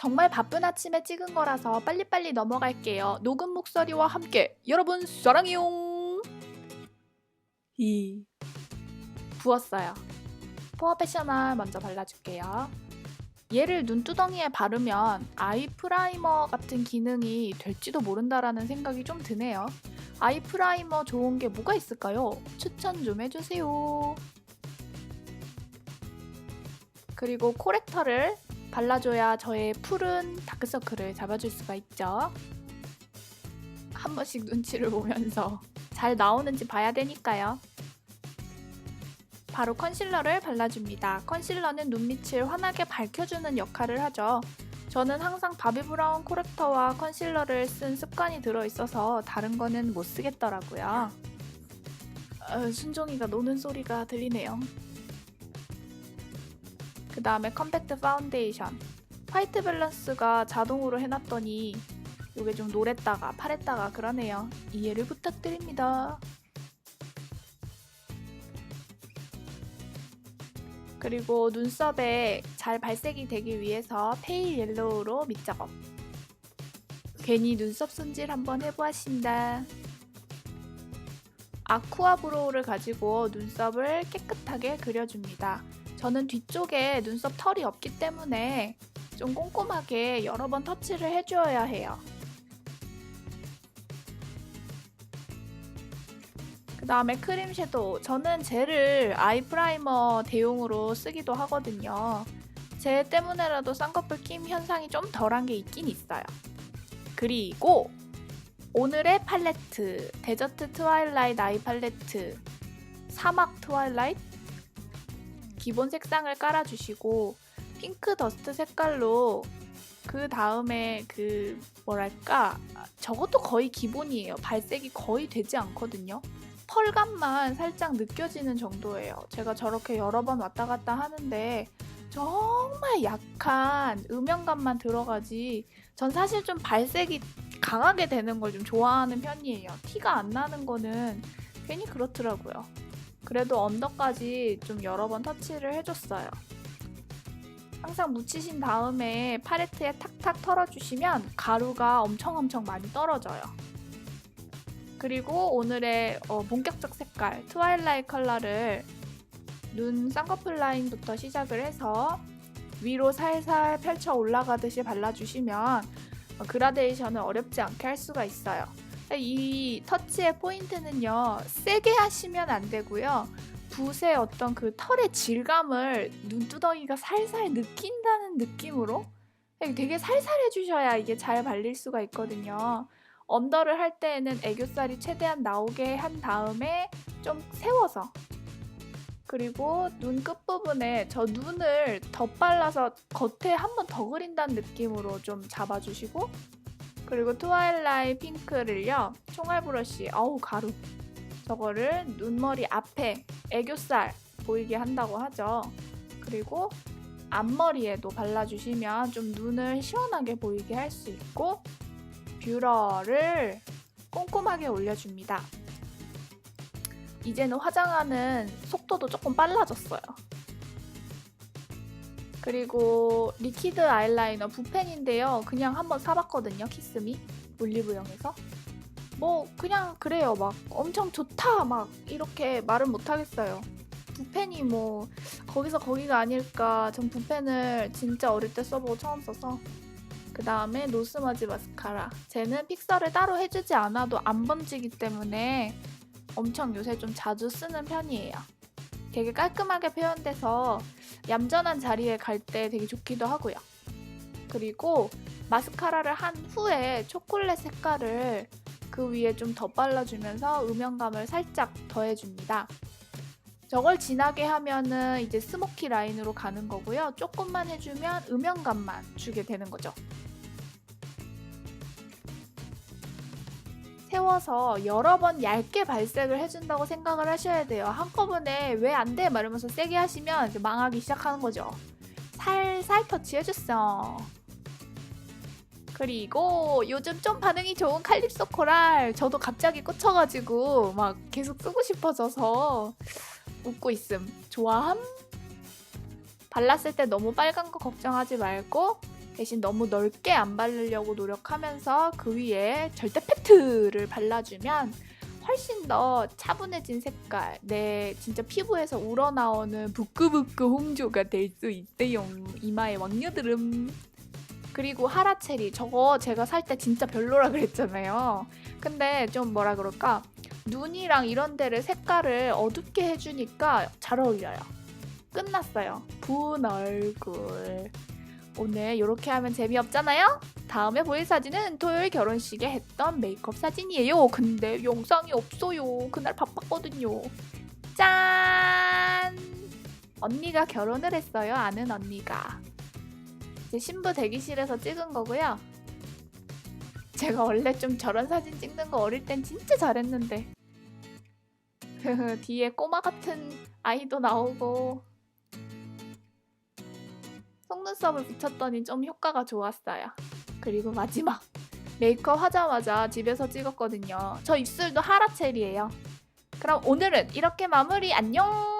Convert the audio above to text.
정말 바쁜 아침에 찍은 거라서 빨리빨리 넘어갈게요. 녹음 목소리와 함께 여러분 사랑해요. 이 부었어요. 포어 패셔널 먼저 발라줄게요. 얘를 눈두덩이에 바르면 아이 프라이머 같은 기능이 될지도 모른다라는 생각이 좀 드네요. 아이 프라이머 좋은 게 뭐가 있을까요? 추천 좀 해주세요. 그리고 코렉터를 발라줘야 저의 푸른 다크서클을 잡아줄 수가 있죠. 한 번씩 눈치를 보면서 잘 나오는지 봐야 되니까요. 바로 컨실러를 발라줍니다. 컨실러는 눈밑을 환하게 밝혀주는 역할을 하죠. 저는 항상 바비 브라운 코렉터와 컨실러를 쓴 습관이 들어있어서 다른 거는 못 쓰겠더라고요. 어, 순종이가 노는 소리가 들리네요. 그 다음에 컴팩트 파운데이션. 화이트 밸런스가 자동으로 해놨더니 이게 좀 노랬다가 파랬다가 그러네요. 이해를 부탁드립니다. 그리고 눈썹에 잘 발색이 되기 위해서 페일 옐로우로 밑작업. 괜히 눈썹 손질 한번 해보았습니다. 아쿠아 브로우를 가지고 눈썹을 깨끗하게 그려줍니다. 저는 뒤쪽에 눈썹 털이 없기 때문에 좀 꼼꼼하게 여러 번 터치를 해주어야 해요. 그 다음에 크림 섀도우. 저는 젤을 아이 프라이머 대용으로 쓰기도 하거든요. 젤 때문에라도 쌍꺼풀 낌 현상이 좀 덜한 게 있긴 있어요. 그리고 오늘의 팔레트. 데저트 트와일라이트 아이 팔레트. 사막 트와일라이트? 기본 색상을 깔아주시고 핑크 더스트 색깔로 그 다음에 그 뭐랄까 저것도 거의 기본이에요. 발색이 거의 되지 않거든요. 펄감만 살짝 느껴지는 정도예요. 제가 저렇게 여러 번 왔다 갔다 하는데 정말 약한 음영감만 들어가지 전 사실 좀 발색이 강하게 되는 걸 좀 좋아하는 편이에요. 티가 안 나는 거는 괜히 그렇더라고요. 그래도 언더까지 좀 여러 번 터치를 해줬어요. 항상 묻히신 다음에 팔레트에 탁탁 털어주시면 가루가 엄청 엄청 많이 떨어져요. 그리고 오늘의 어, 본격적 색깔 트와일라이트 컬러를 눈 쌍꺼풀 라인부터 시작을 해서 위로 살살 펼쳐 올라가듯이 발라주시면 어, 그라데이션을 어렵지 않게 할 수가 있어요. 이 터치의 포인트는요, 세게 하시면 안 되고요. 붓의 어떤 그 털의 질감을 눈두덩이가 살살 느낀다는 느낌으로 되게 살살 해주셔야 이게 잘 발릴 수가 있거든요. 언더를 할 때에는 애교살이 최대한 나오게 한 다음에 좀 세워서 그리고 눈 끝부분에 저 눈을 덧발라서 겉에 한 번 더 그린다는 느낌으로 좀 잡아주시고 그리고 트와일라이 핑크를요 총알 브러쉬 어우 가루 저거를 눈머리 앞에 애교살 보이게 한다고 하죠 그리고 앞머리에도 발라주시면 좀 눈을 시원하게 보이게 할 수 있고 뷰러를 꼼꼼하게 올려줍니다. 이제는 화장하는 속도도 조금 빨라졌어요. 그리고 리퀴드 아이라이너 붓펜인데요. 그냥 한번 사봤거든요. 키스미 올리브영에서. 뭐 그냥 그래요. 막 엄청 좋다 막 이렇게 말은 못하겠어요. 붓펜이 뭐 거기서 거기가 아닐까. 전 붓펜을 진짜 어릴 때 써보고 처음 써서 그 다음에 노스머지 마스카라. 쟤는 픽서를 따로 해주지 않아도 안 번지기 때문에 엄청 요새 좀 자주 쓰는 편이에요. 되게 깔끔하게 표현돼서 얌전한 자리에 갈 때 되게 좋기도 하고요. 그리고 마스카라를 한 후에 초콜릿 색깔을 그 위에 좀더 발라주면서 음영감을 살짝 더해줍니다. 저걸 진하게 하면은 이제 스모키 라인으로 가는 거고요. 조금만 해주면 음영감만 주게 되는 거죠. 세워서 여러 번 얇게 발색을 해준다고 생각을 하셔야 돼요. 한꺼번에 왜 안 돼? 말하면서 세게 하시면 망하기 시작하는 거죠. 살살 터치해줬어. 그리고 요즘 좀 반응이 좋은 칼립소 코랄 저도 갑자기 꽂혀가지고 막 계속 쓰고 싶어져서 웃고 있음. 좋아함? 발랐을 때 너무 빨간 거 걱정하지 말고 대신 너무 넓게 안 바르려고 노력하면서 그 위에 절대 팩트를 발라주면 훨씬 더 차분해진 색깔, 내 진짜 피부에서 우러나오는 부끄부끄 홍조가 될 수 있대요. 이마에 왕녀드름. 그리고 하라체리 저거 제가 살 때 진짜 별로라 그랬잖아요. 근데 좀 뭐라 그럴까 눈이랑 이런 데를 색깔을 어둡게 해주니까 잘 어울려요. 끝났어요. 부은 얼굴. 오늘 이렇게 하면 재미없잖아요? 다음에 보일 사진은 토요일 결혼식에 했던 메이크업 사진이에요. 근데 영상이 없어요. 그날 바빴거든요. 짠! 언니가 결혼을 했어요. 아는 언니가. 제 신부 대기실에서 찍은 거고요. 제가 원래 좀 저런 사진 찍는 거 어릴 땐 진짜 잘했는데. 뒤에 꼬마 같은 아이도 나오고 속눈썹을 붙였더니 좀 효과가 좋았어요. 그리고 마지막 메이크업 하자마자 집에서 찍었거든요. 저 입술도 하라첼이에요. 그럼 오늘은 이렇게 마무리 안녕!